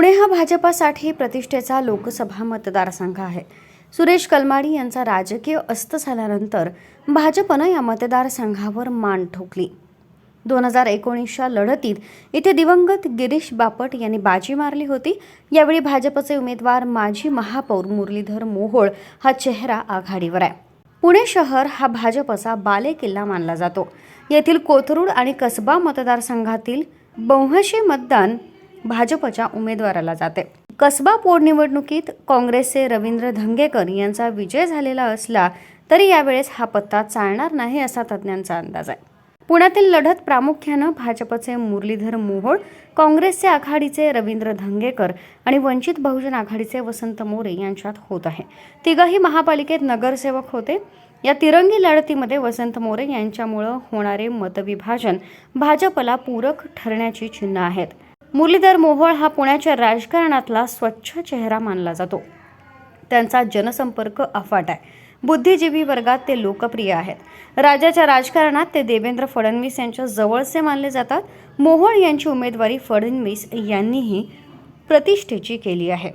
पुणे हा भाजपासाठी प्रतिष्ठेचा लोकसभा मतदारसंघ आहे. सुरेश कलमाडी यांचा राजकीय अस्त झाल्यानंतर भाजपनं या मतदारसंघावर मान ठोकली. दोन हजार एकोणीसच्या लढतीत इथे दिवंगत गिरीश बापट यांनी बाजी मारली होती. यावेळी भाजपचे उमेदवार माजी महापौर मुरलीधर मोहोळ हा चेहरा आघाडीवर आहे. पुणे शहर हा भाजपचा बालेकिल्ला मानला जातो. येथील कोथरूड आणि कसबा मतदारसंघातील बहुंशी मतदान भाजपच्या उमेदवाराला जाते. कसबा पोटनिवडणुकीत काँग्रेसचे रवींद्र धंगेकर यांचा विजय झालेला असला तरी यावेळेस हा पत्ता चालणार नाही असा तज्ज्ञांचा अंदाज आहे. पुण्यातील लढत प्रामुख्यानं भाजपचे मुरलीधर मोहोळ काँग्रेसचे आघाडीचे रवींद्र धंगेकर आणि वंचित बहुजन आघाडीचे वसंत मोरे यांच्यात होत आहे. तिघही महापालिकेत नगरसेवक होते. या तिरंगी लढतीमध्ये वसंत मोरे यांच्यामुळं होणारे मतविभाजन भाजपला पूरक ठरण्याची चिन्ह आहेत. मुरलीधर मोहोळ हा पुण्याच्या राजकारणातला स्वच्छ चेहरा मानला जातो. त्यांचा जनसंपर्क अफाट आहे. बुद्धिजीवी वर्गात ते लोकप्रिय आहेत. राज्याच्या राजकारणात ते देवेंद्र फडणवीस यांच्या जवळचे मानले जातात. मोहोळ यांची उमेदवारी फडणवीस यांनीही प्रतिष्ठेची केली आहे.